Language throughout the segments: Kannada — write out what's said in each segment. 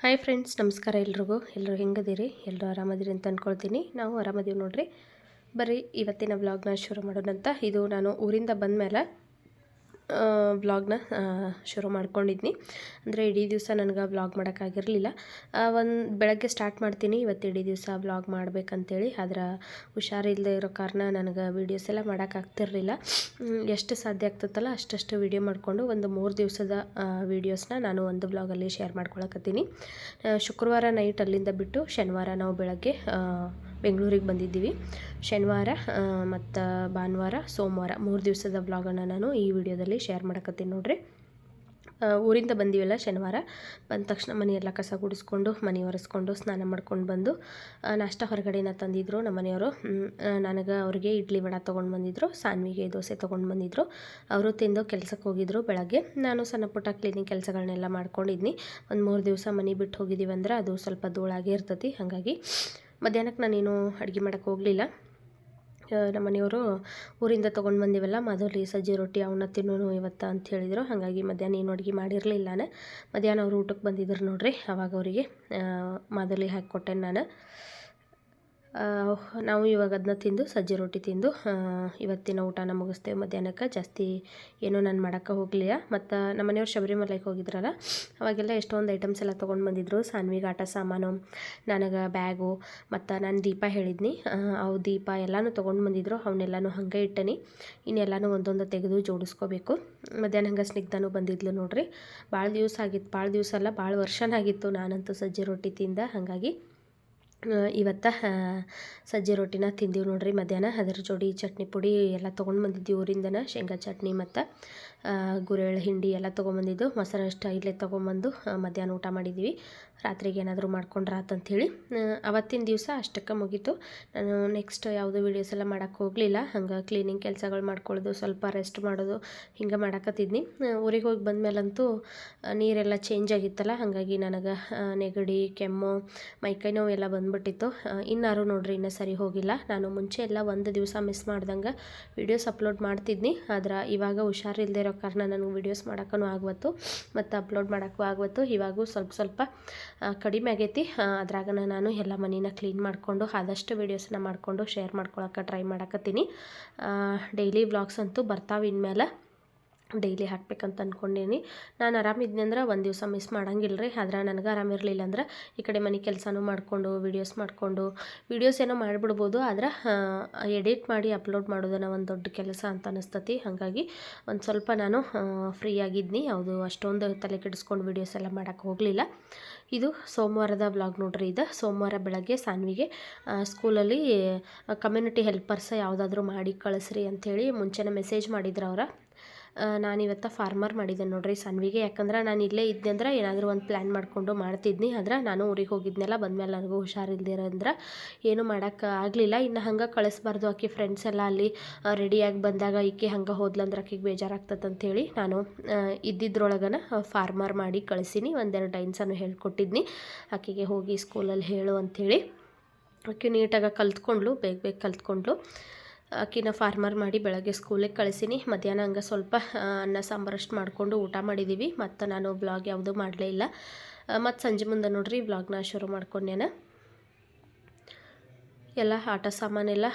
ಹಾಯ್ ಫ್ರೆಂಡ್ಸ್ ನಮಸ್ಕಾರ ಎಲ್ರಿಗೂ. ಎಲ್ಲರೂ ಹೆಂಗದಿರಿ? ಎಲ್ಲರೂ ಆರಾಮದಿರಿ ಅಂತ ಅಂದ್ಕೊಳ್ತೀನಿ ನಾವು ಆರಾಮದೀವಿ ನೋಡ್ರಿ. ಬರ್ರಿ, ಇವತ್ತಿನ ವ್ಲಾಗ್ನ ಶುರು ಮಾಡೋಣಂತ. ಇದು ನಾನು ಊರಿಂದ ಬಂದಮೇಲೆ ವ್ಲಾಗ್ನ ಶುರು ಮಾಡ್ಕೊಂಡಿದ್ನಿ. ಅಂದರೆ ಇಡೀ ದಿವಸ ನನಗೆ ವ್ಲಾಗ್ ಮಾಡೋಕ್ಕಾಗಿರಲಿಲ್ಲ ಒಂದು ಬೆಳಗ್ಗೆ ಸ್ಟಾರ್ಟ್ ಮಾಡ್ತೀನಿ. ಇವತ್ತು ಇಡೀ ದಿವಸ ವ್ಲಾಗ್ ಮಾಡಬೇಕಂತೇಳಿ. ಆದ್ರೆ ಹುಷಾರಿಲ್ಲದೆ ಇರೋ ಕಾರಣ ನನಗೆ ವೀಡಿಯೋಸ್ ಎಲ್ಲ ಮಾಡೋಕ್ಕಾಗ್ತಿರಲಿಲ್ಲ ಎಷ್ಟು ಸಾಧ್ಯ ಆಗ್ತತ್ತಲ್ಲ ಅಷ್ಟಷ್ಟು ವೀಡಿಯೋ ಮಾಡಿಕೊಂಡು ಒಂದು ಮೂರು ದಿವಸದ ವೀಡಿಯೋಸ್ನ ನಾನು ಒಂದು ಬ್ಲಾಗಲ್ಲಿ ಶೇರ್ ಮಾಡ್ಕೊಳಕತ್ತೀನಿ. ಶುಕ್ರವಾರ ನೈಟ್ ಅಲ್ಲಿಂದ ಬಿಟ್ಟು ಶನಿವಾರ ನಾವು ಬೆಳಗ್ಗೆ ಬೆಂಗಳೂರಿಗೆ ಬಂದಿದ್ದೀವಿ. ಶನಿವಾರ ಮತ್ತು ಭಾನುವಾರ, ಸೋಮವಾರ, ಮೂರು ದಿವಸದ ವ್ಲಾಗನ್ನು ನಾನು ಈ ವಿಡಿಯೋದಲ್ಲಿ ಶೇರ್ ಮಾಡಕತ್ತೀನಿ ನೋಡಿರಿ. ಊರಿಂದ ಬಂದೀವಲ್ಲ ಶನಿವಾರ, ಬಂದ ತಕ್ಷಣ ಮನೆಯೆಲ್ಲ ಕಸ ಗುಡಿಸ್ಕೊಂಡು, ಮನೆ ಒರೆಸ್ಕೊಂಡು, ಸ್ನಾನ ಮಾಡ್ಕೊಂಡು ಬಂದು ನಾಷ್ಟ ಹೊರಗಡೆನ ತಂದಿದ್ರು ನಮ್ಮ ಮನೆಯವರು. ನನಗೆ ಅವ್ರಿಗೆ ಇಡ್ಲಿ ವಡ ತೊಗೊಂಡು ಬಂದಿದ್ರು, ಸಾನ್ವಿಗೆ ದೋಸೆ ತೊಗೊಂಡು ಬಂದಿದ್ರು. ಅವರು ತಿಂದು ಕೆಲಸಕ್ಕೆ ಹೋಗಿದ್ರು ಬೆಳಗ್ಗೆ. ನಾನು ಸಣ್ಣ ಪುಟ್ಟ ಕ್ಲೀನಿಂಗ್ ಕೆಲಸಗಳನ್ನೆಲ್ಲ ಮಾಡ್ಕೊಂಡಿದ್ನಿ. ಒಂದು ಮೂರು ದಿವಸ ಮನೆ ಬಿಟ್ಟು ಹೋಗಿದ್ದೀವಿ ಅಂದ್ರೆ ಅದು ಸ್ವಲ್ಪ ಧೂಳಾಗೇ ಇರ್ತೈತಿ. ಹಾಗಾಗಿ ಮಧ್ಯಾಹ್ನಕ್ಕೆ ನಾನೇನು ಅಡುಗೆ ಮಾಡೋಕ್ಕೆ ಹೋಗಲಿಲ್ಲ. ನಮ್ಮ ಮನೆಯವರು ಊರಿಂದ ತೊಗೊಂಡು ಬಂದಿವಲ್ಲ ಮಾಧುರಿ ಸಜ್ಜಿ ರೊಟ್ಟಿ ಅವನ್ನ ತಿನ್ನೋನು ಇವತ್ತು ಅಂತ ಹೇಳಿದರು. ಹಾಗಾಗಿ ಮಧ್ಯಾಹ್ನ ಏನು ಅಡುಗೆ ಮಾಡಿರಲಿಲ್ಲ ನಾನು. ಮಧ್ಯಾಹ್ನ ಅವರು ಊಟಕ್ಕೆ ಬಂದಿದ್ರು ನೋಡಿರಿ ಅವಾಗ ಅವರಿಗೆ ಮಾದಲಿ ಹಾಕಿಕೊಟ್ಟೆ ನಾನು. ಆ, ನಾವು ಇವಾಗ ಅದನ್ನ ತಿಂದು, ಸಜ್ಜೆ ರೊಟ್ಟಿ ತಿಂದು ಇವತ್ತಿನ ಊಟನ ಮುಗಿಸ್ತೇವೆ ಮಧ್ಯಾಹ್ನಕ್ಕೆ ಜಾಸ್ತಿ ಏನೂ ನಾನು ಮಾಡೋಕ್ಕೆ ಹೋಗಲಿಲ್ಲ ಮತ್ತು ನಮ್ಮ ಮನೆಯವ್ರು ಶಬರಿಮಲೆಗೆ ಹೋಗಿದ್ರಲ್ಲ, ಅವಾಗೆಲ್ಲ ಎಷ್ಟೊಂದು ಐಟಮ್ಸ್ ಎಲ್ಲ ತೊಗೊಂಡು ಬಂದಿದ್ರು. ಸಾನ್ವಿಗೆ ಆಟ ಸಾಮಾನು, ನನಗೆ ಬ್ಯಾಗು, ಮತ್ತು ನಾನು ದೀಪ ಹೇಳಿದ್ನಿ. ಅವು ದೀಪ ಎಲ್ಲನೂ ತೊಗೊಂಡು ಬಂದಿದ್ರು. ಅವನ್ನೆಲ್ಲನೂ ಹಂಗೆ ಇಟ್ಟನಿ. ಇನ್ನೆಲ್ಲನೂ ಒಂದೊಂದು ತೆಗೆದು ಜೋಡಿಸ್ಕೋಬೇಕು. ಮಧ್ಯಾಹ್ನ ಹಂಗೆ ಸ್ನಿಗ್ಧನೂ ಬಂದಿದ್ಲು ನೋಡಿರಿ. ಭಾಳ ದಿವಸ ಆಗಿತ್ತು ಭಾಳ ದಿವಸ ಅಲ್ಲ ಭಾಳ ವರ್ಷನಾಗಿತ್ತು ನಾನಂತೂ ಸಜ್ಜೆ ರೊಟ್ಟಿ ತಿಂದ. ಹಾಗಾಗಿ ಇವತ್ತು ಸಜ್ಜೆ ರೊಟ್ಟಿನ ತಿಂದೀವಿ ನೋಡ್ರಿ ಮಧ್ಯಾಹ್ನ. ಅದರ ಜೋಡಿ ಚಟ್ನಿ ಪುಡಿ ಎಲ್ಲ ತೊಗೊಂಡು ಬಂದಿದ್ದೀವಿ ಊರಿಂದನ, ಶೇಂಗಾ ಚಟ್ನಿ ಮತ್ತು ಗುರೆಳ್ಳು ಹಿಂಡಿ ಎಲ್ಲ ತೊಗೊಂಬಂದಿದ್ದು ಮೊಸರು ಅಷ್ಟು ಇಲ್ಲೇ ತೊಗೊಂಬಂದು ಮಧ್ಯಾಹ್ನ ಊಟ ಮಾಡಿದ್ದೀವಿ ರಾತ್ರಿಗೆ ಏನಾದರೂ ಮಾಡ್ಕೊಂಡ್ರಾತಂಥೇಳಿ ಅವತ್ತಿನ ದಿವಸ ಅಷ್ಟಕ್ಕೆ ಮುಗೀತು. ನಾನು ನೆಕ್ಸ್ಟ್ ಯಾವುದೂ ವೀಡಿಯೋಸ್ ಎಲ್ಲ ಮಾಡೋಕ್ಕೆ ಹೋಗಲಿಲ್ಲ. ಹಂಗೆ ಕ್ಲೀನಿಂಗ್ ಕೆಲಸಗಳು ಮಾಡ್ಕೊಳ್ಳೋದು ಸ್ವಲ್ಪ ರೆಸ್ಟ್ ಮಾಡೋದು, ಹಿಂಗೆ ಮಾಡಕತ್ತಿದ್ನಿ. ಊರಿಗೆ ಹೋಗಿ ಬಂದಮೇಲಂತೂ ನೀರೆಲ್ಲ ಚೇಂಜ್ ಆಗಿತ್ತಲ್ಲ, ಹಾಗಾಗಿ ನನಗೆ ನೆಗಡಿ, ಕೆಮ್ಮು, ಮೈಕೈ ನೋವು ಎಲ್ಲ ಬಂದ್ಬಿಟ್ಟಿತ್ತು. ಇನ್ನಾರು ನೋಡ್ರಿ, ಇನ್ನೂ ಸರಿ ಹೋಗಿಲ್ಲ. ನಾನು ಮುಂಚೆ ಎಲ್ಲ ಒಂದು ದಿವಸ ಮಿಸ್ ಮಾಡ್ದಂಗೆ ವೀಡಿಯೋಸ್ ಅಪ್ಲೋಡ್ ಮಾಡ್ತಿದ್ನಿ. ಆದ್ರೆ ಇವಾಗ ಹುಷಾರಿಲ್ಲದೆ ಇರೋ ಕಾರಣ ನನಗೆ ವೀಡಿಯೋಸ್ ಮಾಡೋಕ್ಕೂ ಆಗ್ವತ್ತು, ಮತ್ತು ಅಪ್ಲೋಡ್ ಮಾಡೋಕ್ಕೂ ಆಗ್ವತ್ತು. ಇವಾಗೂ ಸ್ವಲ್ಪ ಸ್ವಲ್ಪ ಕಡಿಮೆ ಆಗೈತಿ. ಅದ್ರಾಗ ನಾನು ಎಲ್ಲ ಮನೇನ ಕ್ಲೀನ್ ಮಾಡಿಕೊಂಡು ಆದಷ್ಟು ವೀಡಿಯೋಸನ್ನ ಮಾಡಿಕೊಂಡು ಶೇರ್ ಮಾಡ್ಕೊಳಕ್ಕೆ ಟ್ರೈ ಮಾಡಕತ್ತೀನಿ. ಡೈಲಿ ವ್ಲಾಗ್ಸ್ ಅಂತೂ ಬರ್ತಾವೆ ಇನ್ಮೇಲೆ. ಡೈಲಿ ಹಾಕ್ಬೇಕಂತ ಅಂದ್ಕೊಂಡೀನಿ ನಾನು ಆರಾಮಿದ್ನಿ ಅಂದ್ರೆ ಒಂದು ದಿವಸ ಮಿಸ್ ಮಾಡಂಗಿಲ್ಲ ರೀ ಆದ್ರೆ ನನಗೆ ಆರಾಮಿರಲಿಲ್ಲ ಅಂದ್ರೆ ಈ ಕಡೆ ಮನೆ ಕೆಲಸನೂ ಮಾಡಿಕೊಂಡು ವೀಡಿಯೋಸ್ ಮಾಡಿಕೊಂಡು ವೀಡಿಯೋಸ್ ಏನೋ ಮಾಡಿಬಿಡ್ಬೋದು, ಆದ್ರೆ ಎಡಿಟ್ ಮಾಡಿ ಅಪ್ಲೋಡ್ ಮಾಡೋದನ್ನ ಒಂದು ದೊಡ್ಡ ಕೆಲಸ ಅಂತ ಅನಿಸ್ತತಿ. ಹಾಗಾಗಿ ಒಂದು ಸ್ವಲ್ಪ ನಾನು ಫ್ರೀ ಆಗಿದ್ನಿ. ಯಾವುದು ಅಷ್ಟೊಂದು ತಲೆ ಕೆಡಿಸ್ಕೊಂಡು ವೀಡಿಯೋಸ್ ಎಲ್ಲ ಮಾಡೋಕ್ಕೆ ಹೋಗಲಿಲ್ಲ. ಇದು ಸೋಮವಾರದ ಬ್ಲಾಗ್ ನೋಡ್ರಿ ಇದು. ಸೋಮವಾರ ಬೆಳಗ್ಗೆ ಸಾನ್ವಿಗೆ ಸ್ಕೂಲಲ್ಲಿ ಕಮ್ಯುನಿಟಿ ಹೆಲ್ಪರ್ಸ್ ಯಾವುದಾದ್ರೂ ಮಾಡಿ ಕಳಿಸ್ರಿ ಅಂಥೇಳಿ ಮುಂಚೆನೇ ಮೆಸೇಜ್ ಮಾಡಿದ್ರು ಅವ್ರ. ನಾನಿವತ್ತು ಫಾರ್ಮರ್ ಮಾಡಿದ್ದೆ ನೋಡ್ರಿ ಸನ್ವಿಗೆ. ಯಾಕಂದ್ರೆ ನಾನು ಇಲ್ಲೇ ಇದ್ದೆ ಅಂದ್ರೆ ಏನಾದರೂ ಒಂದು ಪ್ಲ್ಯಾನ್ ಮಾಡಿಕೊಂಡು ಮಾಡ್ತಿದ್ನಿ. ಆದ್ರೆ ನಾನು ಊರಿಗೆ ಹೋಗಿದ್ನೆಲ್ಲ, ಬಂದಮೇಲೆ ನನಗೂ ಹುಷಾರಿಲ್ದಿರಂದ್ರೆ ಏನು ಮಾಡೋಕ್ಕೆ ಆಗಲಿಲ್ಲ. ಇನ್ನು ಹಂಗೆ ಕಳಿಸ್ಬಾರ್ದು ಆಕೆ ಫ್ರೆಂಡ್ಸ್ ಎಲ್ಲ ಅಲ್ಲಿ ರೆಡಿಯಾಗಿ ಬಂದಾಗ ಈಕೆ ಹಂಗೆ ಹೋದ್ಲಂದ್ರೆ ಆಕೆಗೆ ಬೇಜಾರಾಗ್ತದೆ ಅಂಥೇಳಿ ನಾನು ಇದ್ದಿದ್ರೊಳಗನ ಫಾರ್ಮರ್ ಮಾಡಿ ಕಳಿಸೀನಿ. ಒಂದೆರಡು ಟೈಮ್ಸನ್ನು ಹೇಳ್ಕೊಟ್ಟಿದ್ನಿ. ಆಕೆಗೆ ಹೋಗಿ ಸ್ಕೂಲಲ್ಲಿ ಹೇಳು ಅಂಥೇಳಿ ಆಕೆ ನೀಟಾಗಿ ಕಲ್ತ್ಕೊಂಡ್ಲು ಬೇಗ ಬೇಗ ಕಲ್ತ್ಕೊಂಡ್ಲು ಆಕಿನ ಫಾರ್ಮರ್ ಮಾಡಿ ಬೆಳಗ್ಗೆ ಸ್ಕೂಲಿಗೆ ಕಳಿಸೀನಿ. ಮಧ್ಯಾಹ್ನ ಹಂಗೆ ಸ್ವಲ್ಪ ಅನ್ನ ಸಾಂಬಾರಷ್ಟು ಮಾಡಿಕೊಂಡು ಊಟ ಮಾಡಿದ್ದೀವಿ ಮತ್ತು ನಾನು ಬ್ಲಾಗ್ ಯಾವುದೂ ಮಾಡಲೇ ಇಲ್ಲ. ಮತ್ತು ಸಂಜೆ ಮುಂದೆ ನೋಡ್ರಿ ಬ್ಲಾಗ್ನ ಶುರು ಮಾಡ್ಕೊಂಡೇನ ಎಲ್ಲ ಆಟ ಸಾಮಾನೆಲ್ಲ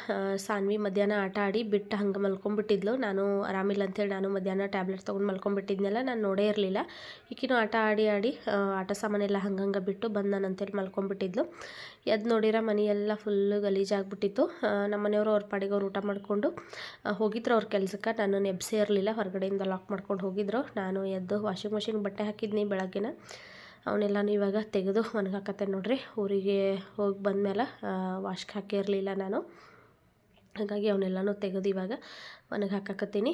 ಸಾನ್ವಿ ಮಧ್ಯಾಹ್ನ ಆಟ ಆಡಿ ಬಿಟ್ಟು ಹಂಗೆ ಮಲ್ಕೊಂಡ್ಬಿಟ್ಟಿದ್ಲು ನಾನು ಆರಾಮಿಲ್ಲ ಅಂತೇಳಿ ನಾನು ಮಧ್ಯಾಹ್ನ ಟ್ಯಾಬ್ಲೆಟ್ ತೊಗೊಂಡು ಮಲ್ಕೊಂಡ್ಬಿಟ್ಟಿದ್ನೆಲ್ಲ ನಾನು ನೋಡೇ ಇರಲಿಲ್ಲ. ಈಕಿನೂ ಆಟ ಆಡಿ ಆಡಿ ಆಟ ಸಾಮಾನೆಲ್ಲ ಹಂಗೆ ಬಿಟ್ಟು ಬಂದು ನಾನು ಅಂತೇಳಿ ಮಲ್ಕೊಂಡ್ಬಿಟ್ಟಿದ್ಲು ಎದ್ದು ನೋಡಿರ ಮನೆಯೆಲ್ಲ ಫುಲ್ಲು ಗಲೀಜಾಗ್ಬಿಟ್ಟಿತ್ತು ನಮ್ಮ ಮನೆಯವರು ಅವ್ರ ಪಾಡಿಗೆ ಅವ್ರು ಊಟ ಮಾಡಿಕೊಂಡು ಹೋಗಿದ್ರು ಅವ್ರ ಕೆಲಸಕ್ಕೆ. ನಾನು ನೆಬ್ಸೇ ಇರಲಿಲ್ಲ, ಹೊರಗಡೆಯಿಂದ ಲಾಕ್ ಮಾಡ್ಕೊಂಡು ಹೋಗಿದ್ರು. ನಾನು ಎದ್ದು ವಾಷಿಂಗ್ ಮಷಿನ್ ಬಟ್ಟೆ ಹಾಕಿದ್ನಿ ಬೆಳಗ್ಗೆನ. ಅವನ್ನೆಲ್ಲನೂ ಇವಾಗ ತೆಗೆದು ಒಣಗಾಕತ್ತೆ ನೋಡಿರಿ. ಊರಿಗೆ ಹೋಗಿ ಬಂದಮೇಲೆ ವಾಶ್ಗೆ ಹಾಕಿರಲಿಲ್ಲ ನಾನು. ಹಾಗಾಗಿ ಅವನ್ನೆಲ್ಲನೂ ತೆಗೆದು ಇವಾಗ ಒಣಗಿ ಹಾಕಾಕತ್ತೀನಿ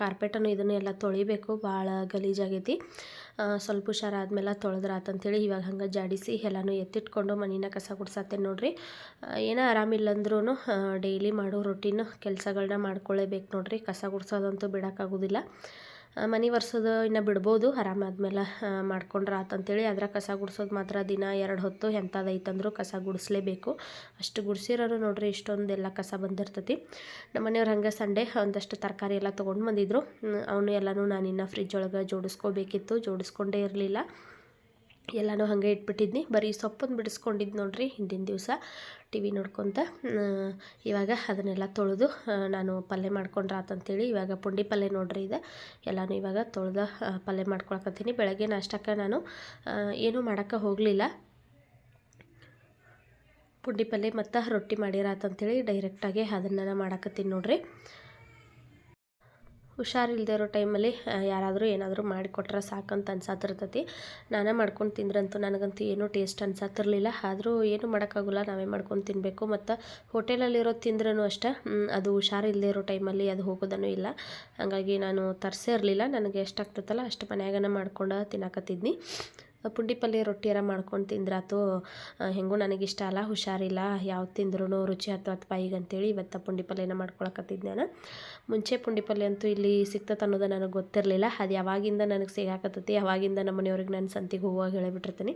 ಕಾರ್ಪೆಟನ್ನು ಇದನ್ನು ಎಲ್ಲ ತೊಳಿಬೇಕು, ಭಾಳ ಗಲೀಜಾಗೈತಿ. ಸ್ವಲ್ಪ ಹುಷಾರಾದ್ಮೇಲೆ ತೊಳೆದ್ರಾತಂತೇಳಿ ಇವಾಗ ಹಂಗೆ ಜಾಡಿಸಿ ಎಲ್ಲನೂ ಎತ್ತಿಟ್ಕೊಂಡು ಮನಿನ ಕಸ ಗುಡ್ಸತ್ತೆ ನೋಡಿರಿ. ಏನೋ ಆರಾಮಿಲ್ಲಂದ್ರೂ ಡೈಲಿ ಮಾಡೋ ರೊಟೀನ್ ಕೆಲಸಗಳನ್ನ ಮಾಡ್ಕೊಳ್ಳೇಬೇಕು ನೋಡಿರಿ. ಕಸ ಗುಡ್ಸೋದಂತೂ ಬಿಡೋಕ್ಕಾಗೋದಿಲ್ಲ ಮನೆ ಒರೆಸೋದು ಇನ್ನು ಬಿಡ್ಬೋದು. ಆರಾಮಾದ್ಮೇಲೆ ಮಾಡ್ಕೊಂಡ್ರೆ ಆತಂತೇಳಿ ಅದರ ಕಸ ಗುಡ್ಸೋದು ಮಾತ್ರ ದಿನ ಎರಡು ಹೊತ್ತು ಎಂಥದೈತಂದ್ರೂ ಕಸ ಗುಡಿಸ್ಲೇಬೇಕು. ಅಷ್ಟು ಗುಡಿಸಿರೋರು ನೋಡ್ರಿ ಇಷ್ಟೊಂದೆಲ್ಲ ಕಸ ಬಂದಿರ್ತೈತಿ. ನಮ್ಮ ಮನೆಯವ್ರು ಹಂಗೆ ಸಂಡೇ ಒಂದಷ್ಟು ತರಕಾರಿ ಎಲ್ಲ ತೊಗೊಂಡು ಬಂದಿದ್ರು. ಅವನು ಎಲ್ಲನೂ ನಾನು ಇನ್ನು ಫ್ರಿಜ್ ಒಳಗೆ ಜೋಡಿಸ್ಕೋಬೇಕಿತ್ತು. ಜೋಡಿಸ್ಕೊಂಡೇ ಇರಲಿಲ್ಲ. ಎಲ್ಲನೂ ಹಾಗೆ ಇಟ್ಬಿಟ್ಟಿದ್ನಿ. ಬರೀ ಸೊಪ್ಪನ್ನು ಬಿಡಿಸ್ಕೊಂಡಿದ್ದು ನೋಡ್ರಿ ಹಿಂದಿನ ದಿವಸ. ಟಿ ವಿ ನೋಡ್ಕೊತ ಇವಾಗ ಅದನ್ನೆಲ್ಲ ತೊಳೆದು ನಾನು ಪಲ್ಯ ಮಾಡ್ಕೊಂಡ್ರೆ ಆತಂತೇಳಿ ಇವಾಗ ಪುಂಡಿ ಪಲ್ಯ ನೋಡ್ರಿ ಇದೆ ಎಲ್ಲಾನು ಇವಾಗ ತೊಳೆದ ಪಲ್ಯ ಮಾಡ್ಕೊಳಕತ್ತೀನಿ. ಬೆಳಗ್ಗೆ ನಾಷ್ಟಕ್ಕೆ ನಾನು ಏನೂ ಮಾಡೋಕ್ಕೆ ಹೋಗಲಿಲ್ಲ. ಪುಂಡಿ ಪಲ್ಯ ಮತ್ತು ರೊಟ್ಟಿ ಮಾಡಿರಾತಂತೇಳಿ ಡೈರೆಕ್ಟಾಗಿ ಅದನ್ನೆಲ್ಲ ಮಾಡಾಕತ್ತೀನಿ ನೋಡ್ರಿ. ಹುಷಾರಿಲ್ಲದೆ ಇರೋ ಟೈಮಲ್ಲಿ ಯಾರಾದರೂ ಏನಾದರೂ ಮಾಡಿಕೊಟ್ರೆ ಸಾಕಂತ ಅನ್ಸಾತಿರ್ತೈತಿ. ನಾನೇ ಮಾಡ್ಕೊಂಡು ತಿಂದ್ರಂತೂ ನನಗಂತೂ ಏನೂ ಟೇಸ್ಟ್ ಅನ್ಸಾತಿರ್ಲಿಲ್ಲ. ಆದರೂ ಏನು ಮಾಡೋಕ್ಕಾಗಲ್ಲ, ನಾವೇ ಮಾಡ್ಕೊಂಡು ತಿನ್ನಬೇಕು ಮತ್ತು ಹೋಟೆಲಲ್ಲಿರೋ ತಿಂದ್ರೂ ಅಷ್ಟೇ ಅದು ಹುಷಾರಿಲ್ಲದೆ ಇರೋ ಟೈಮಲ್ಲಿ ಅದು ಹೋಗೋದನ್ನು ಇಲ್ಲ. ಹಾಗಾಗಿ ನಾನು ತರಿಸೇ ಇರಲಿಲ್ಲ. ನನಗೆ ಎಷ್ಟಾಗ್ತೈತಲ್ಲ, ಅಷ್ಟು ಮನ್ಯಾಗನ ಮಾಡ್ಕೊಂಡು ತಿನ್ನಕತ್ತಿದ್ನಿ. ಪುಂಡಿ ಪಲ್ಯ ರೊಟ್ಟಿಯಾರ ಮಾಡ್ಕೊಂಡು ತಿಂದ್ರಾತು ಹೆಂಗೂ ನನಗಿಷ್ಟ ಅಲ್ಲ, ಹುಷಾರಿಲ್ಲ, ಯಾವ ತಿಂದ್ರೂ ರುಚಿ ಹತ್ತು ಬಾಯಿಗೆ ಅಂತೇಳಿ ಇವತ್ತು ಪುಂಡಿ ಪಲ್ಯನ ಮಾಡ್ಕೊಳಕತ್ತಿದ್ದೆ ನಾನು ಮುಂಚೆ ಪುಂಡಿ ಪಲ್ಯ ಅಂತೂ ಇಲ್ಲಿ ಸಿಕ್ತತ್ ಅನ್ನೋದು ನನಗೆ ಗೊತ್ತಿರಲಿಲ್ಲ. ಅದು ಯಾವಾಗಿಂದ ನನಗೆ ಸಿಗಾಕತ್ತೈತಿ, ಯಾವಾಗಿಂದ ನಮ್ಮ ಮನೆಯವ್ರಿಗೆ ನಾನು ಸಂತಿಗೆ ಹೋಗುವಾಗ ಹೇಳಿಬಿಟ್ಟಿರ್ತೀನಿ.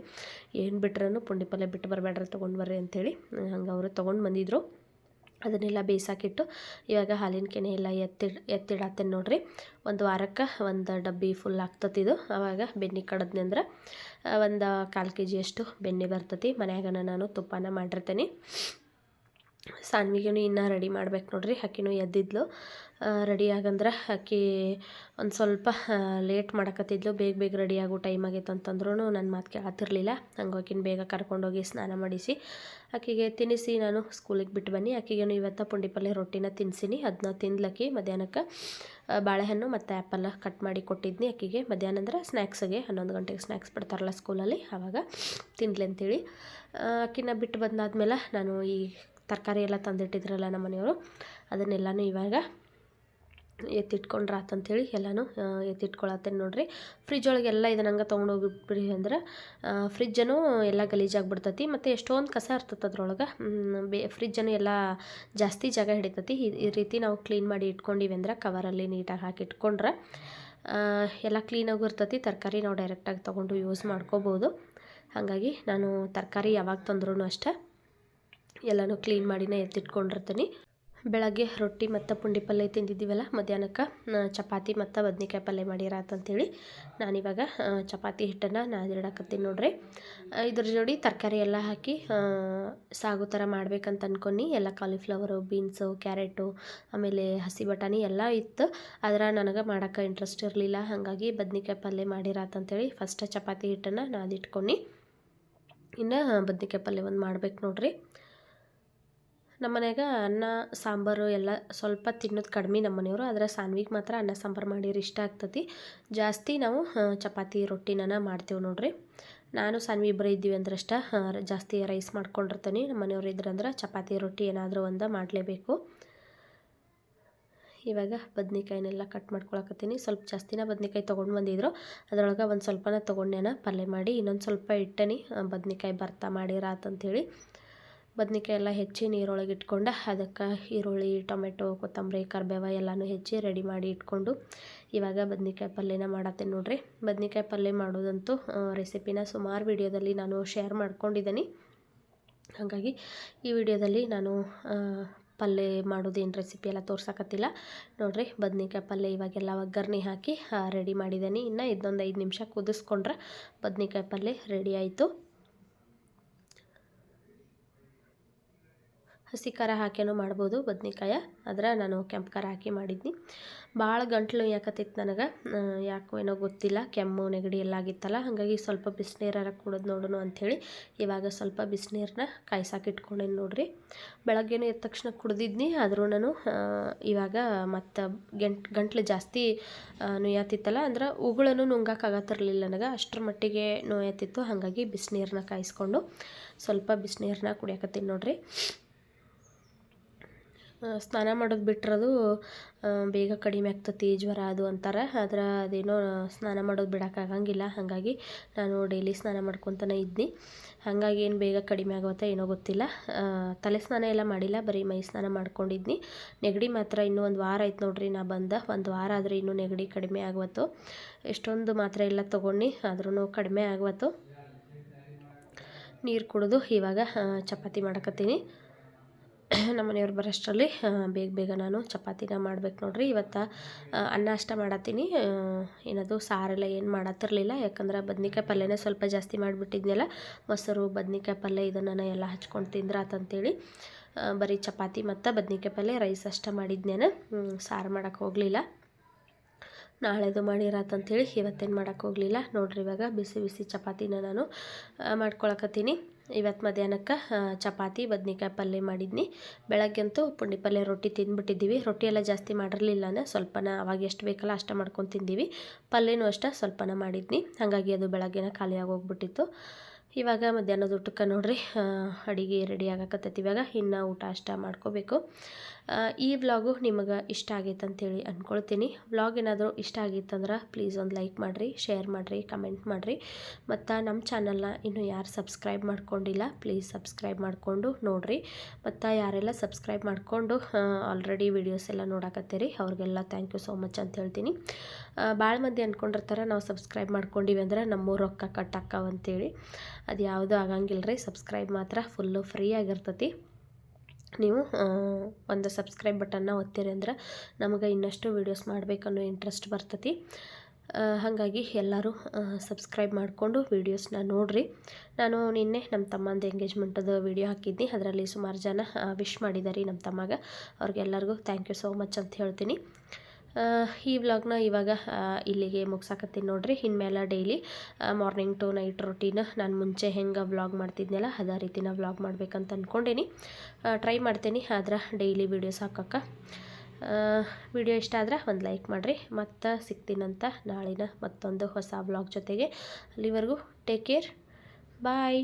ಏನು ಬಿಟ್ರೂ ಪುಂಡಿ ಪಲ್ಯ ಬಿಟ್ಟು ಬರಬೇಡ್ರಿ ತೊಗೊಂಡು ಬರ್ರಿ ಅಂಥೇಳಿ ಹಂಗೆ ಅವರು ತೊಗೊಂಡು ಬಂದಿದ್ರು. ಅದನ್ನೆಲ್ಲ ಬೇಯಿಸಾಕಿಟ್ಟು ಇವಾಗ ಹಾಲಿನ ಕೆನೆ ಎಲ್ಲ ಎತ್ತಿಡ್ ಎತ್ತಿಡತ್ತೇನೆ ನೋಡ್ರಿ. ಒಂದು ವಾರಕ್ಕೆ ಒಂದು ಡಬ್ಬಿ ಫುಲ್ ಆಗ್ತತಿದು ಆವಾಗ ಬೆಣ್ಣೆ ಅಂದ್ರೆ, ಒಂದು ಕಾಲು ಕೆ ಜಿಯಷ್ಟು ಬೆಣ್ಣೆ ಬರ್ತತಿ. ಮನ್ಯಾಗನ ನಾನು ತುಪ್ಪನ ಮಾಡಿರ್ತೇನೆ. ಸಾನ್ವಿಗೂ ಇನ್ನೂ ರೆಡಿ ಮಾಡ್ಬೇಕು ನೋಡ್ರಿ ಆಕಿನೂ ಎದ್ದಿದ್ಲು. ರೆಡಿ ಆಗಂದ್ರೆ ಆಕಿ ಒಂದು ಸ್ವಲ್ಪ ಲೇಟ್ ಮಾಡಕತ್ತಿದ್ಲು. ಬೇಗ ಬೇಗ ರೆಡಿ ಆಗೋ ಟೈಮ್ ಆಗೈತೆ ಅಂತಂದ್ರೂ ನನ್ನ ಮಾತು ಕೇಳತ್ತಿರಲಿಲ್ಲ ಹಂಗೆ ಆಕಿನ ಬೇಗ ಕರ್ಕೊಂಡೋಗಿ ಸ್ನಾನ ಮಾಡಿಸಿ ಆಕಿಗೆ ತಿನ್ನಿಸಿ. ನಾನು ಸ್ಕೂಲಿಗೆ ಬಿಟ್ಟು ಬನ್ನಿ. ಆಕಿಗೇನು ಇವತ್ತು ಪುಂಡಿ ಪಲ್ಯ ರೊಟ್ಟಿನ ತಿನ್ನಿಸಿನಿ ಅದನ್ನ ತಿನ್ಲಕ್ಕಿ ಮಧ್ಯಾಹ್ನಕ್ಕೆ ಬಾಳೆಹಣ್ಣು ಮತ್ತು ಆ್ಯಪಲ್ ಕಟ್ ಮಾಡಿ ಕೊಟ್ಟಿದ್ನಿ ಆಕಿಗೆ ಮಧ್ಯಾಹ್ನ ಅಂದ್ರೆ ಸ್ನ್ಯಾಕ್ಸಿಗೆ ಹನ್ನೊಂದು ಗಂಟೆಗೆ ಸ್ನ್ಯಾಕ್ಸ್ ಬಿಡ್ತಾರಲ್ಲ ಸ್ಕೂಲಲ್ಲಿ ಆವಾಗ ತಿನ್ಲಿ ಅಂತೇಳಿ. ಆ, ಆಕಿನ ಬಿಟ್ಟು ಬಂದಾದ್ಮೇಲೆ ನಾನು ಈ ತರಕಾರಿ ಎಲ್ಲ ತಂದಿಟ್ಟಿದ್ರಲ್ಲ ನಮ್ಮ ಮನೆಯವರು ಅದನ್ನೆಲ್ಲನೂ ಇವಾಗ ಎತ್ತಿಟ್ಕೊಂಡ್ರೆ ಆತಂತೇಳಿ ಎಲ್ಲನೂ ಎತ್ತಿಟ್ಕೊಳತ್ತೇನೆ ನೋಡಿರಿ. ಫ್ರಿಜ್ ಒಳಗೆ ಎಲ್ಲ ಇದನ್ನ ಹಂಗೆ ಹೋಗಿಬಿಡಿ ಅಂದ್ರೆ ಫ್ರಿಜ್ಜನ್ನು ಎಲ್ಲ ಗಲೀಜಾಗ್ಬಿಡ್ತೈತಿ ಮತ್ತು ಎಷ್ಟೊಂದು ಕಸ ಇರ್ತದೆ ಅದ್ರೊಳಗೆ. ಬೇ ಫ್ರಿಜ್ಜನ್ನು ಎಲ್ಲ ಜಾಸ್ತಿ ಜಾಗ ಹಿಡಿತೈತಿ. ಈ- ರೀತಿ ನಾವು ಕ್ಲೀನ್ ಮಾಡಿ ಇಟ್ಕೊಂಡಿವಿ ಅಂದ್ರೆ ಕವರಲ್ಲಿ ನೀಟಾಗಿ ಹಾಕಿ ಇಟ್ಕೊಂಡ್ರೆ ಎಲ್ಲ ಕ್ಲೀನಾಗೂ ಇರ್ತೈತಿ. ತರಕಾರಿ ನಾವು ಡೈರೆಕ್ಟಾಗಿ ತೊಗೊಂಡು ಯೂಸ್ ಮಾಡ್ಕೋಬೋದು. ಹಾಗಾಗಿ ನಾನು ತರಕಾರಿ ಯಾವಾಗ ತಂದ್ರೂ ಅಷ್ಟೇ ಎಲ್ಲನೂ ಕ್ಲೀನ್ ಮಾಡಿನೇ ಎತ್ತಿಟ್ಕೊಂಡಿರ್ತೀನಿ. ಬೆಳಗ್ಗೆ ರೊಟ್ಟಿ ಮತ್ತು ಪುಂಡಿ ಪಲ್ಯ ತಿಂದಿದ್ದೀವಲ್ಲ, ಮಧ್ಯಾಹ್ನಕ್ಕೆ ಚಪಾತಿ ಮತ್ತು ಬದ್ನಿಕಾಯಿ ಪಲ್ಯ ಮಾಡಿರಾತಂಥೇಳಿ ನಾನಿವಾಗ ಚಪಾತಿ ಹಿಟ್ಟನ್ನು ನಾದಿಡಕತ್ತೀನಿ ನೋಡ್ರಿ. ಇದ್ರ ಜೋಡಿ ತರಕಾರಿ ಎಲ್ಲ ಹಾಕಿ ಸಾಗು ಥರ ಮಾಡ್ಬೇಕಂತ ಅನ್ಕೊಂಡು, ಎಲ್ಲ ಕಾಲಿಫ್ಲವರು ಬೀನ್ಸು ಕ್ಯಾರೆಟು ಆಮೇಲೆ ಹಸಿ ಬಟಾಣಿ ಎಲ್ಲ ಇತ್ತು. ಆದ್ರೆ ನನಗೆ ಮಾಡೋಕ್ಕೆ ಇಂಟ್ರೆಸ್ಟ್ ಇರಲಿಲ್ಲ, ಹಾಗಾಗಿ ಬದ್ನಿಕಾಯಿ ಪಲ್ಯ ಮಾಡಿರಾತಂತೇಳಿ ಫಸ್ಟ್ ಚಪಾತಿ ಹಿಟ್ಟನ್ನು ನಾದಿಟ್ಕೊಂಡು, ಇನ್ನು ಬದ್ನಿಕಾಯಿ ಪಲ್ಯ ಒಂದು ಮಾಡ್ಬೇಕು ನೋಡ್ರಿ. ನಮ್ಮ ಮನೆಯಾಗ ಅನ್ನ, ಸಾಂಬಾರು ಎಲ್ಲ ಸ್ವಲ್ಪ ತಿನ್ನೋದು ಕಡಿಮೆ ನಮ್ಮ ಮನೆಯವರು ಆದರೆ ಸಾನ್ವಿಗೆ ಮಾತ್ರ ಅನ್ನ, ಸಾಂಬಾರು ಮಾಡಿದ್ರೆ ಇಷ್ಟ ಆಗ್ತತಿ. ಜಾಸ್ತಿ ನಾವು ಚಪಾತಿ ರೊಟ್ಟಿನ ಮಾಡ್ತೇವೆ ನೋಡ್ರಿ. ನಾನು, ಸಾನ್ವಿ ಇಬ್ಬರು ಇದ್ದೀವಿ ಅಂದ್ರೆ ಅಷ್ಟ ಜಾಸ್ತಿ ರೈಸ್ ಮಾಡ್ಕೊಂಡಿರ್ತೀನಿ. ನಮ್ಮ ಮನೆಯವ್ರು ಇದ್ರಂದ್ರೆ ಚಪಾತಿ, ರೊಟ್ಟಿ ಏನಾದರೂ ಒಂದು ಮಾಡಲೇಬೇಕು. ಇವಾಗ ಬದ್ನಿಕಾಯಿನೆಲ್ಲ ಕಟ್ ಮಾಡ್ಕೊಳಕತ್ತೀನಿ. ಸ್ವಲ್ಪ ಜಾಸ್ತಿನ ಬದ್ನಿಕಾಯಿ ತೊಗೊಂಡು ಬಂದಿದ್ರು. ಅದರೊಳಗೆ ಒಂದು ಸ್ವಲ್ಪನ ತೊಗೊಂಡೇನ ಪಲ್ಯ ಮಾಡಿ, ಇನ್ನೊಂದು ಸ್ವಲ್ಪ ಇಟ್ಟನಿ ಬದ್ನಿಕಾಯಿ ಭರ್ತಾ ಮಾಡಿರಾತಂತೇಳಿ ಬದ್ನಿಕಾಯಿ ಎಲ್ಲ ಹೆಚ್ಚಿ ನೀರೊಳಗೆ ಇಟ್ಕೊಂಡು ಅದಕ್ಕೆ ಈರುಳ್ಳಿ, ಟೊಮೆಟೊ, ಕೊತ್ತಂಬರಿ, ಕರಿಬೇವ ಎಲ್ಲನೂ ಹೆಚ್ಚಿ ರೆಡಿ ಮಾಡಿ ಇಟ್ಕೊಂಡು ಇವಾಗ ಬದ್ನಿಕಾಯಿ ಪಲ್ಯನ ಮಾಡತ್ತೇನೆ ನೋಡ್ರಿ. ಬದ್ನಿಕಾಯಿ ಪಲ್ಯ ಮಾಡೋದಂತೂ ರೆಸಿಪಿನ ಸುಮಾರು ವಿಡಿಯೋದಲ್ಲಿ ನಾನು ಶೇರ್ ಮಾಡ್ಕೊಂಡಿದ್ದೀನಿ ಹಾಗಾಗಿ ಈ ವಿಡಿಯೋದಲ್ಲಿ ನಾನು ಪಲ್ಯ ಮಾಡೋದೇನು ರೆಸಿಪಿ ಎಲ್ಲ ತೋರ್ಸಕತ್ತಿಲ್ಲ. ನೋಡಿರಿ, ಬದ್ನಿಕಾಯಿ ಪಲ್ಯ ಇವಾಗೆಲ್ಲ ಒಗ್ಗರಣೆ ಹಾಕಿ ರೆಡಿ ಮಾಡಿದ್ದೀನಿ ಇನ್ನು ಇದೊಂದು ಐದು ನಿಮಿಷ ಕುದಿಸ್ಕೊಂಡ್ರೆ ಬದ್ನಿಕಾಯಿ ಪಲ್ಯ ರೆಡಿ ಆಯಿತು. ಹಸಿ ಖಾರ ಹಾಕಿನೂ ಮಾಡ್ಬೋದು, ಬದ್ನಿಕಾಯ. ಆದ್ರೆ ನಾನು ಕೆಂಪು ಖಾರ ಹಾಕಿ ಮಾಡಿದ್ನಿ. ಭಾಳ ಗಂಟ್ಲು ಯಾಕತ್ತಿತ್ತು ನನಗೆ? ಯಾಕೋ ಏನೋ ಗೊತ್ತಿಲ್ಲ. ಕೆಮ್ಮು, ನೆಗಡಿ ಎಲ್ಲ ಆಗಿತ್ತಲ್ಲ, ಹಾಗಾಗಿ ಸ್ವಲ್ಪ ಬಿಸಿನೀರಾರ ಕುಡಿದು ನೋಡೋಣ ಅಂಥೇಳಿ ಇವಾಗ ಸ್ವಲ್ಪ ಬಿಸಿನೀರನ್ನ ಕಾಯ್ಸಾಕಿಟ್ಕೊಂಡೇನು ನೋಡ್ರಿ. ಬೆಳಗ್ಗೆನೇ ಎದ್ದ ತಕ್ಷಣ ಕುಡ್ದಿದ್ನಿ. ಆದರೂ ನಾನು ಇವಾಗ ಮತ್ತು ಗಂಟ್, ಗಂಟ್ಲು ಜಾಸ್ತಿ ನೋಯತ್ತಿತ್ತಲ್ಲ ಅಂದ್ರೆ ಉಗುಳನ್ನು ನುಂಗಕ್ಕಾಗತ್ತಿರಲಿಲ್ಲ ನನಗೆ. ಅಷ್ಟರ ಮಟ್ಟಿಗೆ ನೋಯತ್ತಿತ್ತು ಹಾಗಾಗಿ ಬಿಸಿನೀರನ್ನ ಕಾಯಿಸ್ಕೊಂಡು ಸ್ವಲ್ಪ ಬಿಸಿನೀರನ್ನ ಕುಡಿಯಕತ್ತೀನಿ ನೋಡ್ರಿ. ಸ್ನಾನ ಮಾಡೋದು ಬಿಟ್ರದು ಆ, ಬೇಗ ಕಡಿಮೆ ಆಗ್ತತಿ ಜ್ವರ ಅದು ಅಂತಾರೆ. ಆದ್ರೆ ಅದೇನೋ ಸ್ನಾನ ಮಾಡೋದು ಬಿಡೋಕ್ಕಾಗಂಗಿಲ್ಲ ಹಾಗಾಗಿ ನಾನು ಡೈಲಿ ಸ್ನಾನ ಮಾಡ್ಕೊತಾನೆ ಇದ್ನಿ. ಹಾಗಾಗಿ ಏನು ಬೇಗ ಕಡಿಮೆ ಆಗುತ್ತಾ ಏನೋ ಗೊತ್ತಿಲ್ಲ. ತಲೆ ಸ್ನಾನ ಎಲ್ಲ ಮಾಡಿಲ್ಲ ಬರೀ ಮೈ ಸ್ನಾನ ಮಾಡ್ಕೊಂಡಿದ್ನಿ. ನೆಗಡಿ ಮಾತ್ರ ಇನ್ನೂ ಒಂದು ವಾರ ಆಯ್ತು ನೋಡ್ರಿ ನಾ ಬಂದ. ಒಂದು ವಾರ ಆದರೆ ಇನ್ನೂ ನೆಗಡಿ ಕಡಿಮೆ ಆಗುವತ್ತು. ಎಷ್ಟೊಂದು ಮಾತ್ರೆ ಎಲ್ಲ ತೊಗೊಂಡು ಆದ್ರೂ ಕಡಿಮೆ ಆಗುವತ್ತು. ನೀರು ಕುಡಿದು ಇವಾಗ ಚಪಾತಿ ಮಾಡಕತ್ತೀನಿ. ನಮ್ಮ ಮನೆಯವ್ರು ಬರೋಷ್ಟರಲ್ಲಿ ಬೇಗ ಬೇಗ ನಾನು ಚಪಾತಿನ ಮಾಡ್ಬೇಕು ನೋಡ್ರಿ. ಇವತ್ತು ಅನ್ನ ಅಷ್ಟ ಮಾಡತ್ತೀನಿ. ಏನದು ಸಾರೆಲ್ಲ ಏನು ಮಾಡತ್ತಿರಲಿಲ್ಲ. ಯಾಕಂದ್ರೆ ಬದ್ನಿಕಾಯಿ ಪಲ್ಯನೇ ಸ್ವಲ್ಪ ಜಾಸ್ತಿ ಮಾಡಿಬಿಟ್ಟಿದ್ನಲ್ಲ ಮೊಸರು ಬದ್ನಿಕಾಯಿ ಪಲ್ಯ ಇದನ್ನು ಎಲ್ಲ ಹಚ್ಕೊಂಡು ತಿಂದ್ರೆ ಆತಂತೇಳಿ ಆ, ಬರೀ ಚಪಾತಿ ಮತ್ತು ಬದ್ನಿಕಾಯಿ ಪಲ್ಯ ರೈಸ್ ಅಷ್ಟ ಮಾಡಿದ್ನೇನೆ ಸಾರು ಮಾಡೋಕ್ಕೆ ಹೋಗಲಿಲ್ಲ. ನಾಳೆದು ಮಾಡಿರತ್ತಂತೇಳಿ ಇವತ್ತೇನು ಮಾಡೋಕ್ಕೆ ಹೋಗಲಿಲ್ಲ. ನೋಡ್ರಿ ಇವಾಗ ಬಿಸಿ ಬಿಸಿ ಚಪಾತಿನ ನಾನು ಮಾಡ್ಕೊಳಕತ್ತೀನಿ. ಇವತ್ತು ಮಧ್ಯಾಹ್ನಕ್ಕೆ ಚಪಾತಿ, ಬದ್ನಿಕಾಯಿ ಪಲ್ಯ ಮಾಡಿದ್ನಿ. ಬೆಳಗ್ಗೆಂತೂ ಪುಂಡಿ ಪಲ್ಯ ರೊಟ್ಟಿ ತಿಂದ್ಬಿಟ್ಟಿದ್ದೀವಿ. ರೊಟ್ಟಿ ಎಲ್ಲ ಜಾಸ್ತಿ ಮಾಡಿರಲಿಲ್ಲನೇ, ಸ್ವಲ್ಪನ ಅವಾಗ ಎಷ್ಟು ಬೇಕಲ್ಲ ಅಷ್ಟು ಮಾಡ್ಕೊಂಡು ತಿಂದೀವಿ. ಪಲ್ಯನೂ ಅಷ್ಟೇ ಸ್ವಲ್ಪನ ಮಾಡಿದ್ನಿ. ಹಾಗಾಗಿ ಅದು ಬೆಳಗ್ಗೆನ ಖಾಲಿಯಾಗಿ ಹೋಗ್ಬಿಟ್ಟಿತ್ತು ಇವಾಗ ಮಧ್ಯಾಹ್ನದ ಊಟಕ್ಕೆ ನೋಡಿರಿ ಅಡುಗೆ ರೆಡಿ ಆಗಕತ್ತೈತಿ. ಇವಾಗ ಇನ್ನು ಊಟ ಅಷ್ಟ ಮಾಡ್ಕೋಬೇಕು. ಈ ವ್ಲಾಗು ನಿಮಗೆ ಇಷ್ಟ ಆಗೈತೆ ಅಂತೇಳಿ ಅಂದ್ಕೊಳ್ತೀನಿ ವ್ಲಾಗ್ ಏನಾದರೂ ಇಷ್ಟ ಆಗಿತ್ತಂದ್ರೆ ಪ್ಲೀಸ್ ಒಂದು ಲೈಕ್ ಮಾಡಿರಿ, ಶೇರ್ ಮಾಡಿರಿ, ಕಮೆಂಟ್ ಮಾಡಿರಿ. ಮತ್ತು ನಮ್ಮ ಚಾನಲ್ನ ಇನ್ನೂ ಯಾರು ಸಬ್ಸ್ಕ್ರೈಬ್ ಮಾಡ್ಕೊಂಡಿಲ್ಲ, ಪ್ಲೀಸ್ ಸಬ್ಸ್ಕ್ರೈಬ್ ಮಾಡಿಕೊಂಡು ನೋಡಿರಿ. ಮತ್ತು ಯಾರೆಲ್ಲ ಸಬ್ಸ್ಕ್ರೈಬ್ ಮಾಡಿಕೊಂಡು ಆಲ್ರೆಡಿ ವೀಡಿಯೋಸ್ ಎಲ್ಲ ನೋಡಕತ್ತೀರಿ, ಅವ್ರಿಗೆಲ್ಲ ಥ್ಯಾಂಕ್ ಯು ಸೋ ಮಚ್ ಅಂತ ಹೇಳ್ತೀನಿ. ಭಾಳ ಮಂದಿ ಅಂದ್ಕೊಂಡಿರ್ತಾರೆ ನಾವು ಸಬ್ಸ್ಕ್ರೈಬ್ ಮಾಡ್ಕೊಂಡಿವಿ ಅಂದ್ರೆ ನಮ್ಮ ರೊಕ್ಕ ಕಟ್ಟಾಕವಂತೇಳಿ ಅದು ಯಾವುದೂ ಆಗಂಗಿಲ್ಲ ರೀ ಸಬ್ಸ್ಕ್ರೈಬ್ ಮಾತ್ರ ಫುಲ್ಲು ಫ್ರೀ ಆಗಿರ್ತೈತಿ. ನೀವು ಒಂದು ಸಬ್ಸ್ಕ್ರೈಬ್ ಬಟನ್ನ ಒತ್ತಿರಿ ಅಂದ್ರೆ ನಮಗೆ ಇನ್ನಷ್ಟು ವೀಡಿಯೋಸ್ ಮಾಡಬೇಕನ್ನೋ ಇಂಟ್ರೆಸ್ಟ್ ಬರ್ತತಿ. ಹಾಗಾಗಿ ಎಲ್ಲರೂ ಸಬ್ಸ್ಕ್ರೈಬ್ ಮಾಡಿಕೊಂಡು ವೀಡಿಯೋಸ್ನ ನೋಡ್ರಿ. ನಾನು ನಿನ್ನೆ ನಮ್ಮ ತಮ್ಮಂದು ಎಂಗೇಜ್ಮೆಂಟದು ವೀಡಿಯೋ ಹಾಕಿದ್ನಿ. ಅದರಲ್ಲಿ ಸುಮಾರು ಜನ ವಿಶ್ ಮಾಡಿದ್ದಾರೆ ನಮ್ಮ ತಮ್ಮಗ. ಅವ್ರಿಗೆಲ್ಲರಿಗೂ ಥ್ಯಾಂಕ್ ಯು ಸೋ ಮಚ್ ಅಂತ ಹೇಳ್ತೀನಿ. ಈ ವ್ಲಾಗ್ನ ಇವಾಗ ಇಲ್ಲಿಗೆ ಮುಗ್ಸಾಕತ್ತೀನಿ ನೋಡ್ರಿ. ಇನ್ಮೇಲೆ daily morning to night routine ನಾನು ಮುಂಚೆ ಹೆಂಗೆ ವ್ಲಾಗ್ ಮಾಡ್ತಿದ್ನಲ್ಲ, ಅದೇ ರೀತಿನ ವ್ಲಾಗ್ ಮಾಡ್ಬೇಕಂತ ಅಂದ್ಕೊಂಡೇನಿ ಟ್ರೈ ಮಾಡ್ತೀನಿ, ಆದ್ರೆ ಡೈಲಿ ವೀಡಿಯೋಸ್ ಹಾಕೋಕ್ಕೆ. ವಿಡಿಯೋ ಇಷ್ಟ ಆದ್ರೆ ಒಂದು ಲೈಕ್ ಮಾಡಿರಿ. ಮತ್ತು ಸಿಗ್ತೀನಂತ ನಾಳಿನ ಮತ್ತೊಂದು ಹೊಸ ವ್ಲಾಗ್ ಜೊತೆಗೆ. ಅಲ್ಲಿವರೆಗೂ ಟೇಕ್ ಕೇರ್ ಬಾಯ್